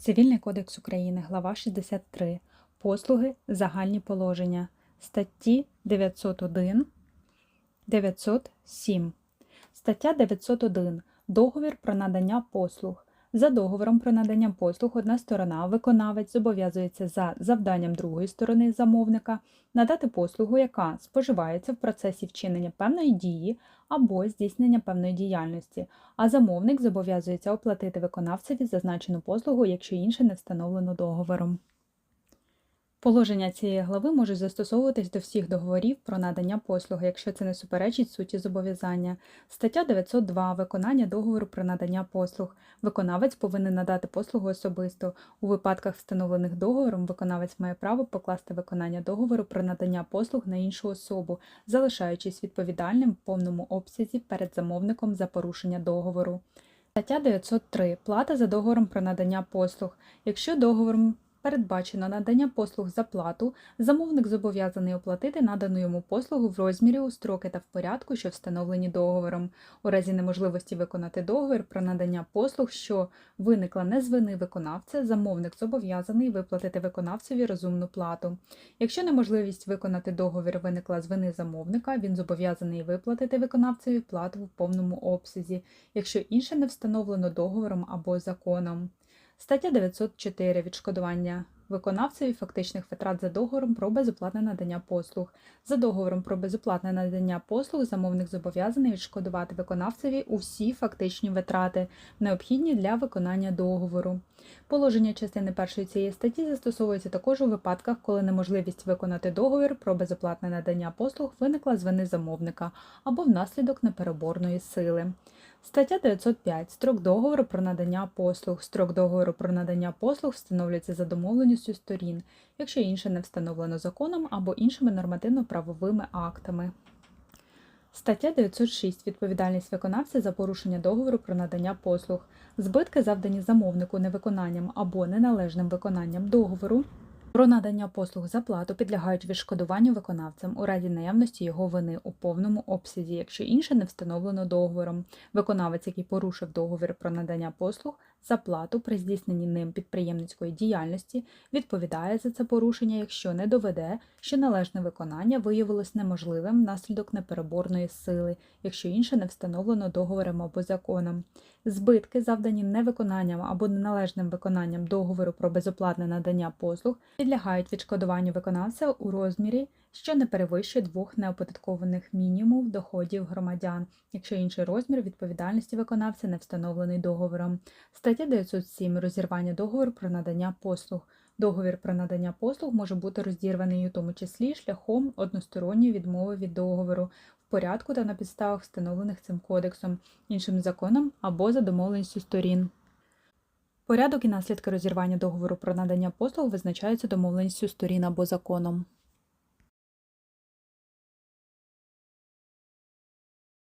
Цивільний кодекс України, глава 63. Послуги, загальні положення. Статті 901, 907. Стаття 901. Договір про надання послуг. За договором про надання послуг одна сторона, виконавець зобов'язується за завданням другої сторони замовника надати послугу, яка споживається в процесі вчинення певної дії або здійснення певної діяльності, а замовник зобов'язується оплатити виконавцеві зазначену послугу, якщо інше не встановлено договором. Положення цієї глави можуть застосовуватись до всіх договорів про надання послуги, якщо це не суперечить суті зобов'язання. Стаття 902. Виконання договору про надання послуг. Виконавець повинен надати послугу особисто. У випадках, встановлених договором, виконавець має право покласти виконання договору про надання послуг на іншу особу, залишаючись відповідальним в повному обсязі перед замовником за порушення договору. Стаття 903. Плата за договором про надання послуг. Якщо договором передбачено надання послуг за плату, замовник зобов'язаний оплатити надану йому послугу в розмірі у строки та в порядку, що встановлені договором. У разі неможливості виконати договір про надання послуг, що виникла не з вини виконавця, замовник зобов'язаний виплатити виконавцеві розумну плату. Якщо неможливість виконати договір виникла з вини замовника, він зобов'язаний виплатити виконавцеві плату в повному обсязі, якщо інше не встановлено договором або законом. Стаття 904. Відшкодування виконавцеві фактичних витрат за договором про безоплатне надання послуг. За договором про безоплатне надання послуг замовник зобов'язаний відшкодувати виконавцеві усі фактичні витрати, необхідні для виконання договору. Положення частини першої цієї статті застосовується також у випадках, коли неможливість виконати договір про безоплатне надання послуг виникла з вини замовника або внаслідок непереборної сили. Стаття 905. Строк договору про надання послуг. Строк договору про надання послуг встановлюється за домовленістю сторін, якщо інше не встановлено законом або іншими нормативно-правовими актами. Стаття 906. Відповідальність виконавця за порушення договору про надання послуг. Збитки, завдані замовнику невиконанням або неналежним виконанням договору, про надання послуг за плату підлягають відшкодуванню виконавцем у разі наявності його вини у повному обсязі, якщо інше не встановлено договором. Виконавець, який порушив договір про надання послуг за плату при здійсненні ним підприємницької діяльності, відповідає за це порушення, якщо не доведе, що належне виконання виявилось неможливим внаслідок непереборної сили, якщо інше не встановлено договором або законом. Збитки, завдані невиконанням або неналежним виконанням договору про безоплатне надання послуг, підлягають відшкодуванню виконавця у розмірі, що не перевищує двох неоподаткованих мінімумів доходів громадян, якщо інший розмір відповідальності виконавця не встановлений договором. Стаття 907. Розірвання договору про надання послуг. Договір про надання послуг може бути розірваний у тому числі шляхом односторонньої відмови від договору порядку та на підставах, встановлених цим кодексом, іншим законом або за домовленістю сторін. Порядок і наслідки розірвання договору про надання послуг визначаються домовленістю сторін або законом.